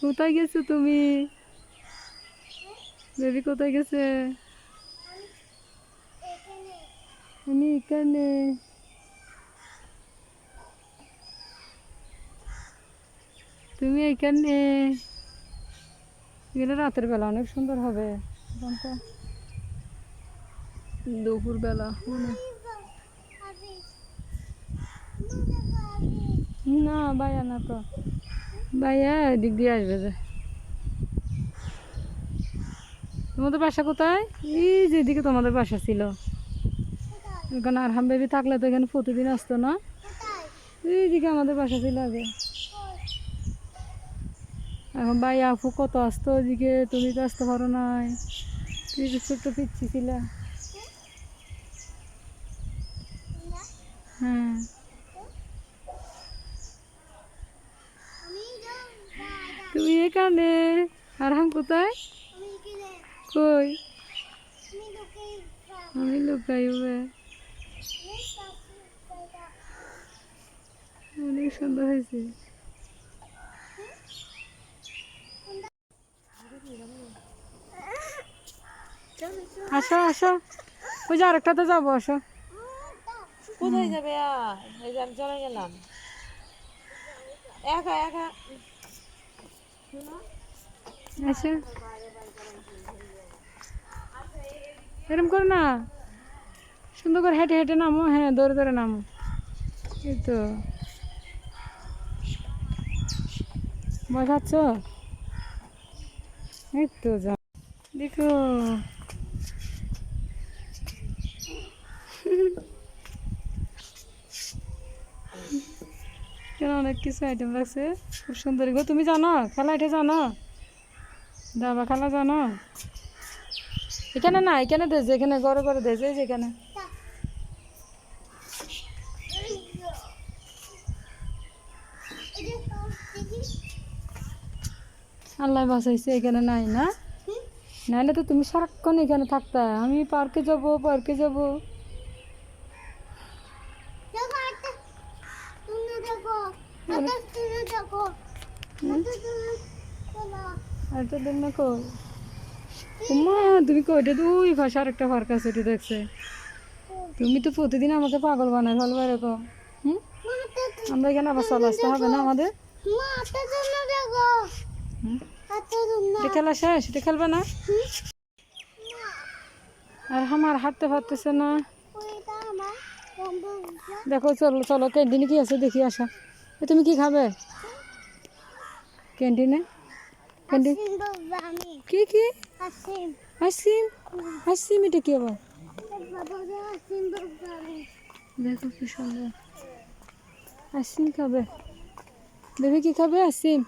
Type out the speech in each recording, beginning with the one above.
কোথায় গেছো তুমি? বেবি কোথায় গেছে? আমি এখানে। তুমি এখানে গেলে রাতের বেলা অনেক সুন্দর হবে। এখন তো দুপুর বেলা না ভাইয়া না তো। ভাইয়া এদিক দিয়ে আসবে যে। তোমাদের বাসা কোথায়? এই যে এদিকে তোমাদের বাসা ছিল। এখানে আরহাম বেবি থাকলে তো এখানে প্রতিদিন আসতো না। এইদিকে আমাদের বাসা ছিল আগে। এখন ভাই আপু কত আসতো ওইদিকে তুমি তো আসতে পারো নাই। তুই তো ছোট্ট পিচ্ছি ছিল। হ্যাঁ। তুমি এখানে আরহাম কোথায়? কই? আমি লোকে আমি লুকাই অনেক সুন্দর হয়েছে। আসো আসো। ওই যে আরেকটাতে যাব আসো। কোথায় যাবে? এই যে আমি চলে গেলাম। একা একা। এরম করে না। সুন্দর করে হেঁটে হেঁটে নামো। হ্যাঁ দৌড়ে দৌড়ে নামো। এই তো। খাচ্ছ এই তো যা। দেখো। কেন অনেক কিছু আইটেম রাখছে খুব সুন্দর গো তুমি জানো? খেলা এটা জানো? দাবা খেলা জানো? এখানে না এখানে দেশ এখানে ঘরে ঘরে দেশ এই যে এখানে আল্লাহ বাসাইছে এখানে নাই না? নাইলে তো তুমি সারাক্ষণ এখানে থাকতা। আমি পার্কে যাব পার্কে যাব দেখো একটা তুমি দেখো একটা তুমি দেখো একটা তুমি চলো আর তো দিন না কই মা তুমি কইটা দুই ভাষা আরেকটা পার্ক আছে, এটা দেখছে। তুমি তো প্রতিদিন আমাকে পাগল বানাই ফেলবে এরকম। হুম? আমরা এখানে আবার চলে আসতে হবে না আমাদের? খেলা শেষ? এটা খেলবে না? আর আমার হাঁটতে পারতেছে না। দেখো, চলো চলো, ক্যান্টিনে কি আছে? দেখি, আসা। তুমি কি খাবে? ক্যান্টিনে? কি কি? আসিম আইসক্রিম, এটা কি আবার? দেখো কি সুন্দর। আইসক্রিম খাবে। কি খাবে, আইসক্রিম?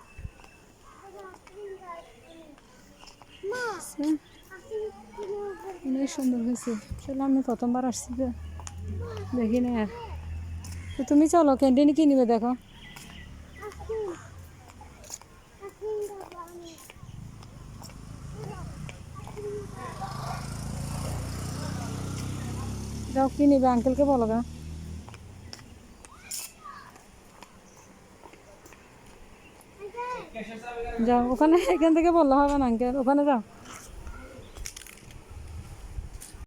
মা আইসক্রিম। অনেক সুন্দর হয়েছে। চলো, আমি প্রথমবার আসছি দেখি না। তুমি চলো ক্যান্টিনে কি নিবে দেখো। যাও কি নিবে? আঙ্কেলকে বলো গা। যাও, ওখানে, এখান থেকে বললে হবে না, আঙ্কেল। ওখানে যাও।